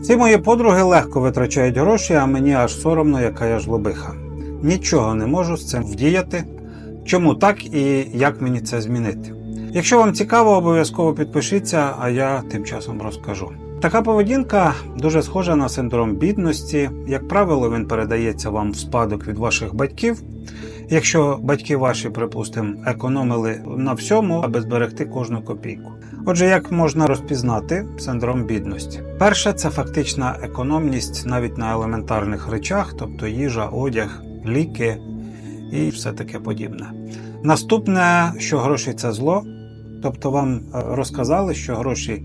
Всі мої подруги легко витрачають гроші, а мені аж соромно, яка я жлобиха. Нічого не можу з цим вдіяти. Чому так і як мені це змінити? Якщо вам цікаво, обов'язково підпишіться, а я тим часом розкажу. Така поведінка дуже схожа на синдром бідності. Як правило, він передається вам в спадок від ваших батьків. Якщо батьки ваші, припустимо, економили на всьому, аби зберегти кожну копійку. Отже, як можна розпізнати синдром бідності? Перше, це фактична економність навіть на елементарних речах, тобто їжа, одяг, ліки і все таке подібне. Наступне, що гроші це зло, тобто вам е, розказали, що гроші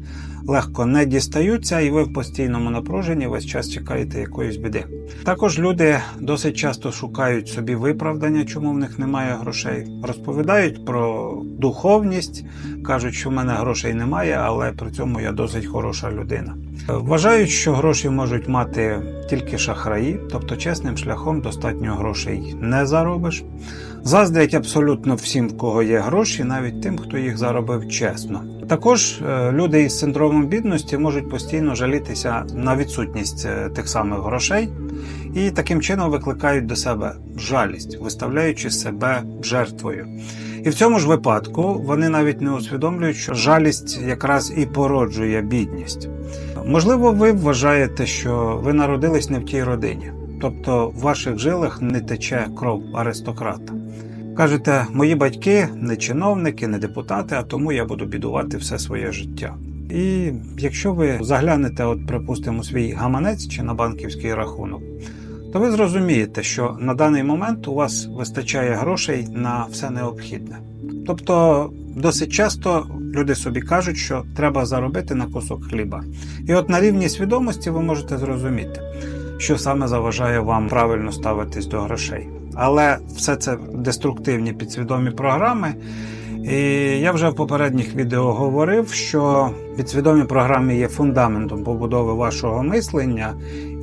легко не дістаються, і ви в постійному напруженні весь час чекаєте якоїсь біди. Також люди досить часто шукають собі виправдання, чому в них немає грошей. Розповідають про духовність, кажуть, що в мене грошей немає, але при цьому я досить хороша людина. Вважають, що гроші можуть мати тільки шахраї, тобто чесним шляхом достатньо грошей не заробиш. Заздрять абсолютно всім, в кого є гроші, навіть тим, хто їх заробив чесно. Також е, люди із синдромом бідності можуть постійно жалітися на відсутність е, тих самих грошей і таким чином викликають до себе жалість, виставляючи себе жертвою. І в цьому ж випадку вони навіть не усвідомлюють, що жалість якраз і породжує бідність. Можливо, ви вважаєте, що ви народились не в тій родині, тобто в ваших жилах не тече кров аристократа. Кажете, мої батьки не чиновники, не депутати, а тому я буду бідувати все своє життя. І якщо ви заглянете, от, припустимо, свій гаманець чи на банківський рахунок, то ви зрозумієте, що на даний момент у вас вистачає грошей на все необхідне. Тобто, досить часто люди собі кажуть, що треба заробити на кусок хліба. І от на рівні свідомості ви можете зрозуміти, що саме заважає вам правильно ставитись до грошей. Але все це деструктивні підсвідомі програми. І я вже в попередніх відео говорив, що підсвідомі програми є фундаментом побудови вашого мислення,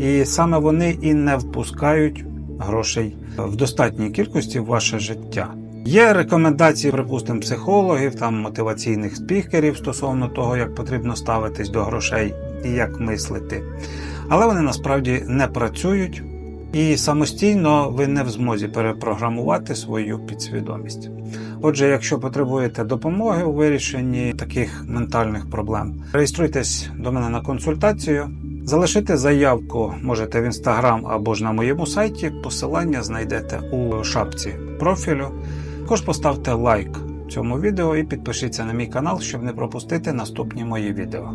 і саме вони і не впускають грошей в достатній кількості в ваше життя. Є рекомендації, припустимо, психологів, там мотиваційних спікерів стосовно того, як потрібно ставитись до грошей і як мислити. Але вони насправді не працюють, і самостійно ви не в змозі перепрограмувати свою підсвідомість. Отже, якщо потребуєте допомоги у вирішенні таких ментальних проблем, реєструйтесь до мене на консультацію. Залишити заявку можете в інстаграм або ж на моєму сайті. Посилання знайдете у шапці профілю. Також поставте лайк цьому відео і підпишіться на мій канал, щоб не пропустити наступні мої відео.